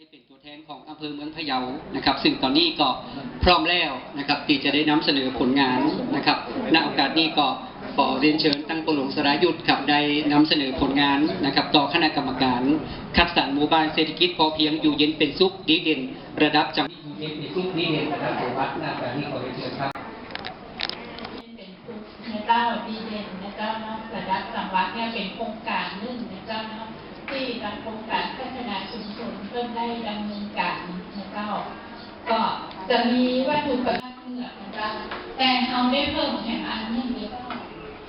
ได้เป็นตัวแทนของอำเภอเมืองพะเยานะครับ ซึ่งตอนนี้ก็พร้อมแล้วนะครับที่จะได้นำเสนอผลงานนะครับณโอกาสนี้ก็ขอเรียนเชิญตั้งปหลวงสรายุทธครับได้นำเสนอผลงานนะครับ ต่อคณะกรรมการ คัดสรรหมู่บ้านเศรษฐกิจพอเพียงอยู่เย็นเป็นสุขดีเด่น ระดับจังหวัดอยู่เย็นเป็นสุขดีเด่นระดับจังหวัดณโอกาสนี้ขอเรียนเชิญครับเป็นทุกในเจ้าดีเด่นในเจ้าเนาะระดับจังหวัดเนี่ยเป็นโครงการหนึ่งในเจ้าเนาะ ที่ทางโครงการพัฒนาชุมชนเพิ่มได้ดำเนินการในเจ้าก็จะมีวัตถุประสงค์เหนือนะเจ้าแต่เอาได้เพิ่มแห่งอันนึงเลย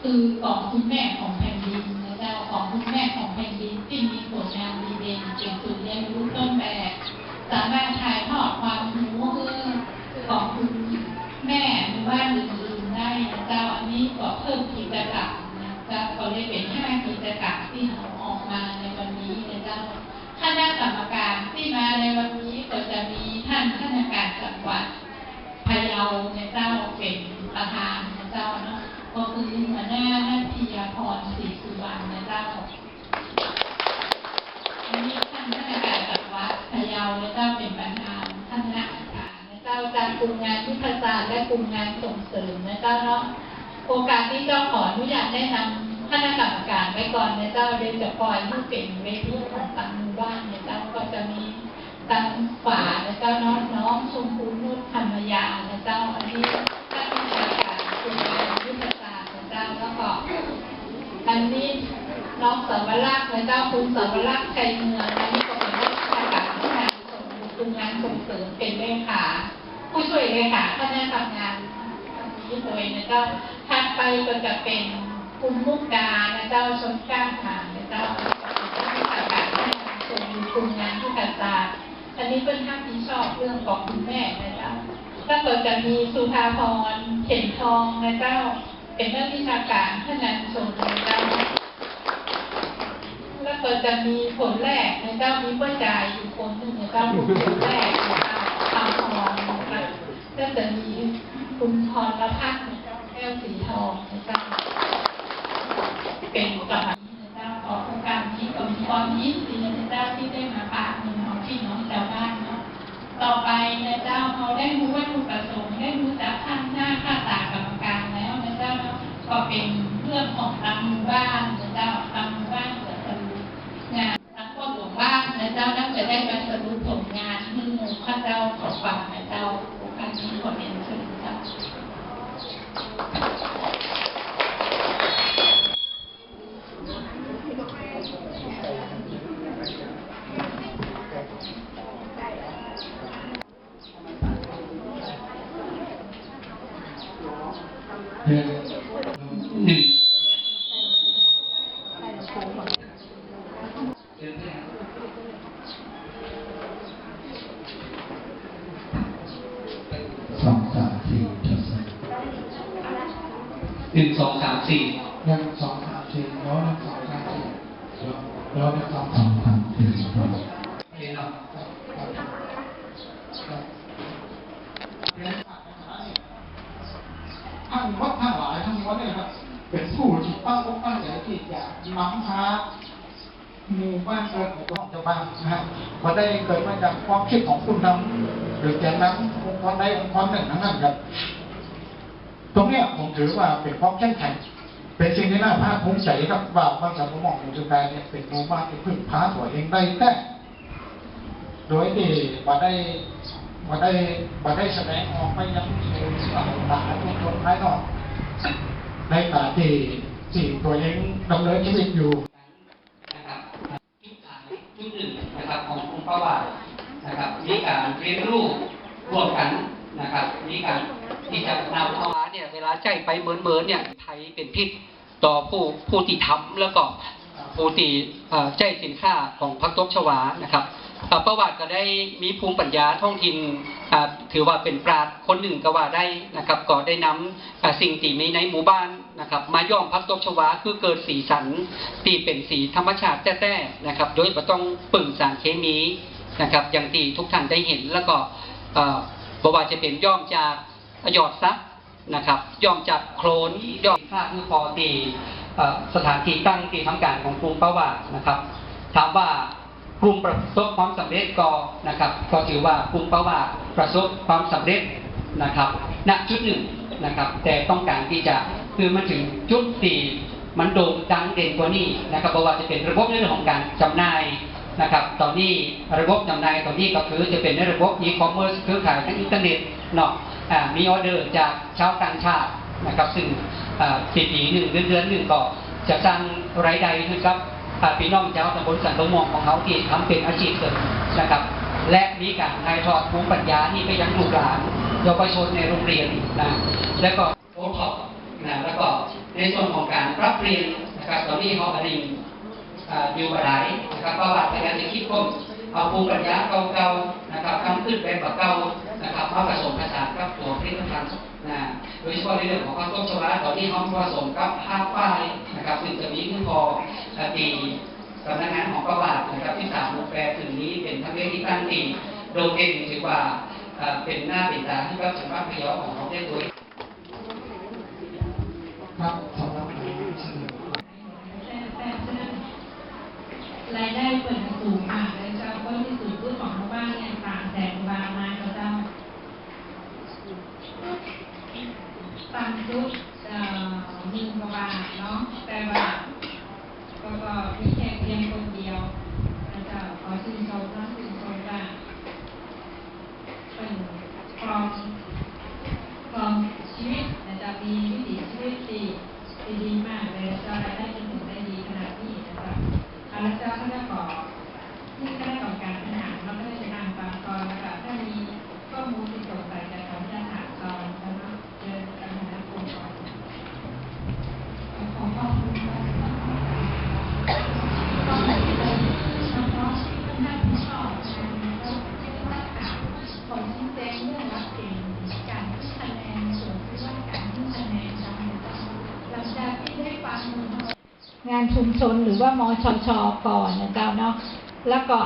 คือของคุณแม่ของแผ่นดินนะเจ้าของคุณแม่ของแผ่นดินที่มีผลงานดีเด่นเป็นศูนย์เรียนรู้ต้นแบบสามารถถ่ายทอดความรู้คือของคุณแม่หรือว่าอื่นๆได้นะเจ้าอันนี้ก็เพิ่มกิจกรรมนะเจ้าก็เลยเป็นห้ากิจกรรมที่เราออกมาในวันนี้นะเจ้าคณะกรรมการที่มาในวันนี้ก็จะมีท่านคณะการจังหวัดพะเยาในเจ้าเป็นประธานนะเจ้าเนาะก็ คือหัวหน้านัทพิยาพรศรีสุวรรณนะเจ้าอันนี้ท่านคณะการจังหวัดพะเยาและเจ้าเป็นประธานท่านคณะกรรมการและเจ้าการกลุ่มงานยุทธศาสตร์และกลุ่มงานส่งเสริมนะเจ้าเนาะโอกาสที่เจ้าขออนุญาตแนะนำคณะกรรมการไว้ก่อนนะเจ้าโดยจะปล่อยผู้เป็นเวทีของต่างมู่บ้านนะเจ้าก็จะมีทางขวานะเจ้าน้องน้องชมพูนุชธรรมยานะเจ้าอันนี้ท่านกรรมการกลุ่มงานยุทธศาสตร์นะเจ้าแล้วก็อันนี้น้องสาวรักษ์และเจ้าคุณสาวรักษ์ชัยเมืองอันนี้ก็เป็นนักวิชาการที่งานส่งคุมงานส่งเสริมเป็นเลขาผู้ช่วยเลขาคณะทำงานอันนี้เลยนะเจ้าถัดไปก็จะเป็นคุณมุกดานะเจ้าชนก้างหางนะเจ้าเป็นนักาการที่งานส่งคุมงานที่กาตร์อันนี้เป็นท่านที่ชอบเรื่องของคุณแม่นะเจ้าแล้วก็จะมีสุภาพรเข็มทองนะเจ้า เป็นนักวิชาการท่านนั้นส่งนะเจ้าแล้วก็จะมีผลแรกในเจ้ามีผู้จ่ายอยู่คนหนึ่งในเจ้าผลแรกในเจ้าทำทองนะคะก็จะมีคุณพรละพักในเจ้าแก้วสีทองนเจ้าเป็นกรรมการในเจ้าขอโครงการนี้ก็มีความยินดีในเจ้าที่ได้มาปากในน้องพี่น้องชาวบ้านเนาะต่อไปในเจ้าเขาได้รู้วัตถุประสงค์ได้รู้จักขั้นหน้าค่าตากร ก็เป็นเรื่องของทางหมู่บ้านนะเจ้าทางหมู่บ้านจะสรุปงานทางพ่อหลวงบ้านนะเจ้าน่าจะได้มาสรุปผลงานที่หมู่ข้าเจ้าขอฝากนะเจ้าโอกาสนี้ขอเรียนเชิญเจ้า หนึ่ง สองสามสี่ทดสอบ ห นึ่งสองสามสี่หนึ่งสองสามสี่แล้วหนึ่งสองสามสี่แล้วหนึ่งสองสามสี่ครับโอเคเนาะทั้งวัดทั้งหลายทั้งวัดเนี่ยครับ เป็นผู้ที่ตั้งอกตั้งใจที่จะนำพาหมู่บ้านเกิดของเจ้าบ้านนะฮะพอได้เกิดมาจากความคิดของคุณทำหรือแกนนำองค์กรใดองค์กรหนึ่งทั้งนั้นครับ ตรงเนี้ยผมถือว่าเป็นความเข้มแข็งเป็นสิ่งที่น่าภาคภูมิใจครับว่าบ้านสามหมองมุจุแปเนี่ยเป็นหมู่บ้าที่พึ่งพาตัวเองได้แต่โดยที่บ่ได้บ่ได้บ่ได้แสดงออกไปยังสู่สังคมชุมชนภายนอกในการที่ที่ตัวเองดำเนินชีวิตอยู่นะครับจุดขายจุดหนึ่งนะครับของกลุ่มเป้าหมายนะครับมีการเรียนรู้ร่วมกันนะครับมีการที่จะนำเอามา เนี่ยเวลาใจไปเหมือนเมินๆเนี่ยไทยเป็นพิษต่อผู้ผู้ที่ทำแล้วก็ผู้ที่เอ่อใจสินค้าของพักตบชวานะครับประวัติก็ได้มีภูมิปัญญาท้องถิ่นถือว่าเป็นปราชญ์คนหนึ่งก็ว่าได้นะครับก็ได้นำอ่าสิ่งที่มีในหมู่บ้านนะครับ มาย่อมพักตบชวาคือเกิดสีสันที่เป็นสีธรรมชาติแท้ๆนะครับ โดยไม่ต้องปึ่งสารเคมีนะครับอย่างที่ทุกท่านได้เห็นแล้วก็เอ่อบอกว่าจะเป็นย่อมจากหยอดซัก นะครับย่อมจากโคลนย่อมค่าคือพอตีสถานที่ตั้งที่ทำการของกรุงประวัตินะครับ ถามว่ากลุ่มประสบความสำเร็จก็นะครับก็ถือว่ากลุ่มเป้าว่าประสบความสำเร็จนะครับณจุดหนึ่งนะครับ แต่ต้องการที่จะคือมันถึงจุดที่มันโด่งดังเด่นกว่านี้นะครับเพราะว่าจะเป็นระบบในเรื่องของการจำหน่ายนะครับ ตอนนี้ระบบจำหน่ายตอนนี้ก็คือจะเป็นในระบบ e-commerce เครือข่ายทางอินเทอร์เน็ต เนาะมีออเดอร์จากชาวต่างชาตินะครับ ซึ่งปีปีหนึ่งเดือนเดือนหนึ่งก็จะสร้างรายได้ให้กับพี่น้องชาวตำบลสันตมองของเขาที่ทำเป็นอาชีพเสริมนะครับ และมีการถ่ายทอดภูมิปัญญานี่ไปยังลูกหลานเยาวชนในโรงเรียนนะแล้วก็โอท็อปนะแล้วก็ในส่วนของการรับเปลี่ยนนะครับตอนนี้เขากำลังอ่าอยู่กับไหนนะครับประวัติในการจะคิดค้นเอาภูมิปัญญาเก่าๆนะครับทำขึ้นเป็นแบบเก่า นะครับมาผสมผสานกับตัวผลิตภัณฑ์นะโดยเฉพาะในเรื่องของข้าวต้มโซลาตอนนี้เขาผสมกับผ้าฝ้ายนะครับซึ่งจะมีขึ้นพออ่าปีสำนักงานของประวัตินะครับที่สามมุกแปรถึงนี้เป็นทำเลที่ตั้งที่โดดเด่นถือว่าเป็นหน้าเป็นตาที่กับจังหวัดพะเยาของเขาได้ด้วยครับสำหรับการเสนรายได้เปิดสูงมากเลยเจ้าก็ที่สูงขึ้นของชาวบ้านเนี่ยสามแสนบาทมาเจ้าต่ำสุดเอ่อหมื่นกว่าบาทเนาะแต่ว่าก็ก็มีแค่เพียงคนเดียวนะเจ้าขอชื่นชมนะชื่นชมว่าเป็นครองครองชีวิตนะเจะมีวิถีชีวิตที่ที่ดีมากเลยเจ้ารายได้จนถึงได้ดีขนาดนี้นะเจ้าเอาละเจ้าก็จะขอที่คณะกรรมการทหารเราก็ได้นำฟังก่อนแล้วก็ถ้ามีข้อมูลที่สงสัยจะขออนุญาตถามก่อนนะคะเชิญกันนะคุณก่อนขอขอบคุณค่ะ ก็เหมือนเดิมเฉพาะท่านผู้ชอบแล้วผลชี้แจงเรื่องรับเก่งการที่คะแนนส่วนที่ว่าการที่คะแนนจำเป็นต้องหลังจากที่ได้ฟังงาน ชุมชนหรือว่ามชชก่อนนะเจ้าเนาะแล้วก็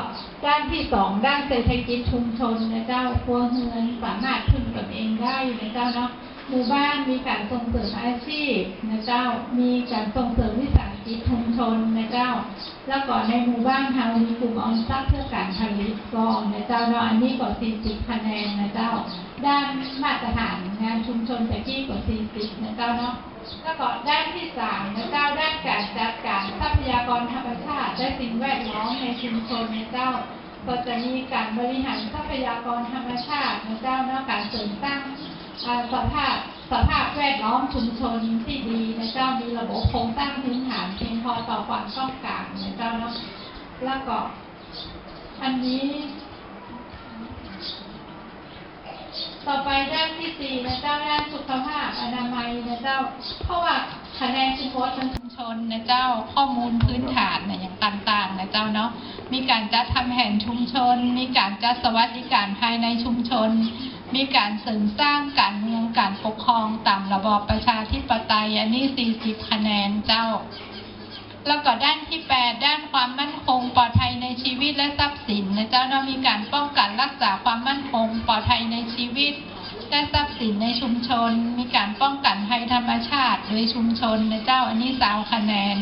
ด้านที่สองด้านเศรษฐกิจชุมชนนะเจ้าครัวเรือนสามารถพึ่งตนเองได้นะเจ้าเนาะหมู่บ้านมีการส่งเสริมอาชีพนะเจ้ามีการส่งเสริมวิสาหกิจชุมชนนะเจ้า แล้วก็ในหมู่บ้านเรามีกลุ่มออมทรัพย์เพื่อการผลิตกองนะเจ้าเนาะอันนี้ก็40คะแนนนะเจ้า ด้านมาตรฐานงานชุมชนแต่ที่ก็40นะเจ้าเนาะแล้วก็ด้านที่สามนะเจ้าด้านการจัดการทร ยากรธรรมชาติและสิ่งแวดล้อมในชุมชนนะเจ้า ก็จะมีการบริหารทรัพยากรธรรมชาตินะเจ้าเนาะการเสริมสร้างสภาพสภาพแวดล้อมชุมชนที่ดีนะเจ้ามีระบบโครงสร้างพื้นฐานเพียงพอต่อความต้องการนะเจ้าเนาะแล้วก็อันนี้ ต่อไปด้านที่สี่นะเจ้าด้านสุขภาพอนามัยนะเจ้า เพราะว่า คะแนนชุมชนชุมชนนะเจ้าข้อมูลพื้นฐานนะอย่างต่างๆนะเจ้าเนาะมีการจัดทำแผนชุมชน มีการจัดสวัสดิการภายในชุมชน มีการเสริมสร้างการเมืองการปกครองตามระบอบประชาธิปไตยอันนี้ 40 คะแนนเจ้า แล้วก็ด้านที่ 8 ด้านความมั่นคงปลอดภัยในชีวิตและทรัพย์สินนะเจ้าเนาะมีการป้องกันรักษาความมั่นคงปลอดภัยในชีวิตและทรัพย์สินในชุมชน มีการป้องกันภัยธรรมชาติ ยชุมชนนะเจ้า อันนี้สาวคะแนน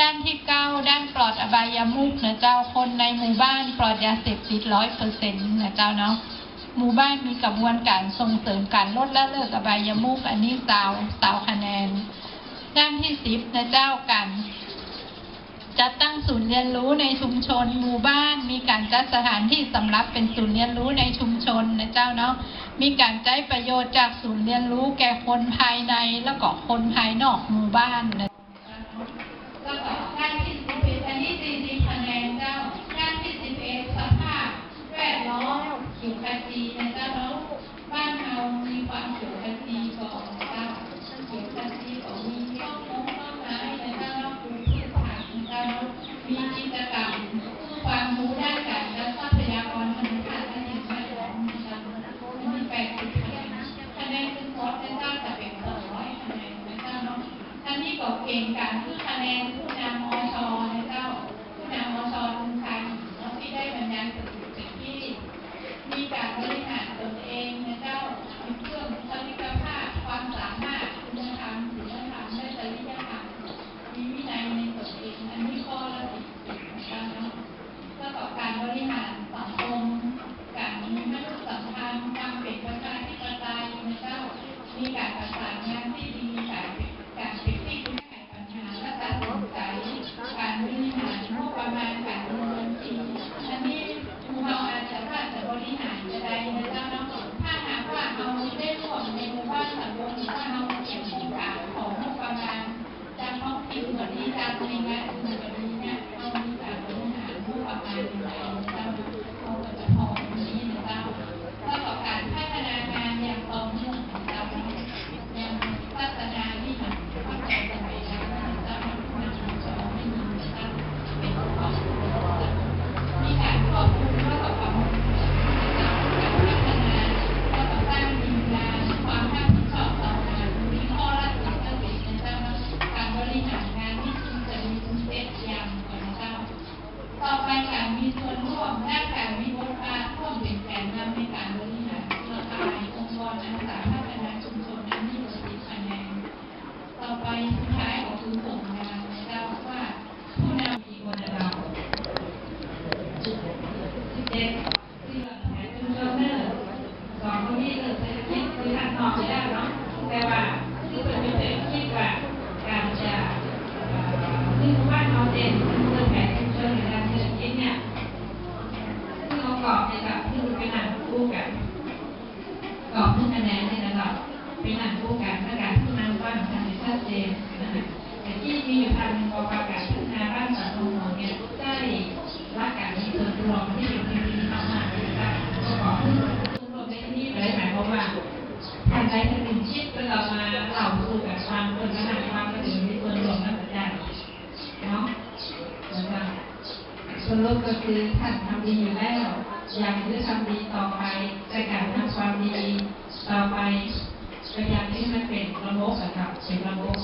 ด้านที่เก้าด้านปลอดอบายามุกนะเจ้าคนในหมู่บ้านปลอดยาเสพติดร้อยเปอร์เซ็นต์นะเจ้าเนาะหมู่บ้านมีกระบวนการส่งเสริมการลดละเลิกอบายามุกอันนี้สาวสาวคะแนน ด้านที่สิบนะเจ้าการจัดตั้งศูนย์เรียนรู้ในชุมชน หมู่บ้าน มีการจัดสถานที่สำหรับเป็นศูนย์เรียนรู้ในชุมชนนะเจ้าเนาะ มีการใช้ประโยชน์จากศูนย์เรียนรู้แก่คนภายในแล้วก็คนภายนอกหมู่บ้านนะแล้วก็ด้านที่สิบเอ็ดอันนี้สี่สิบคะแนนเจ้าด้านที่สิบเอ็ดสภาพแวดล้อมขีดภาษี คื ทำดีอยู่แล้ว อยากที่จะทำดีต่อไปจะการทำความดีต่อไปพยายามที่มันเป็นระบบนะครับเป็นระบบ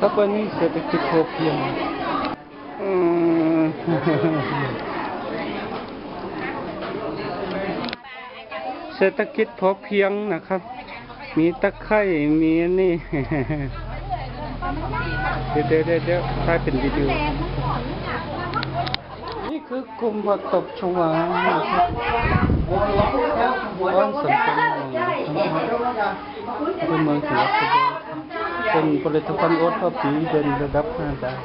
ถ้าเป็นเศรษฐกิจพอเพียงเศรษฐกิจพอเพียงนะครับ มีตะไคร่มีนี่ เดี๋ยวเดี๋ยวเดี๋ยวใครเป็นวิดีโอนี่คือกลุ่มผักตบชวาบ้านสัมพังธ์เป็นเมืองสิงาโปร์เป็นผลิตภัณฑ์โอ๊ตพ่อปีเป็นระดับห้าดาว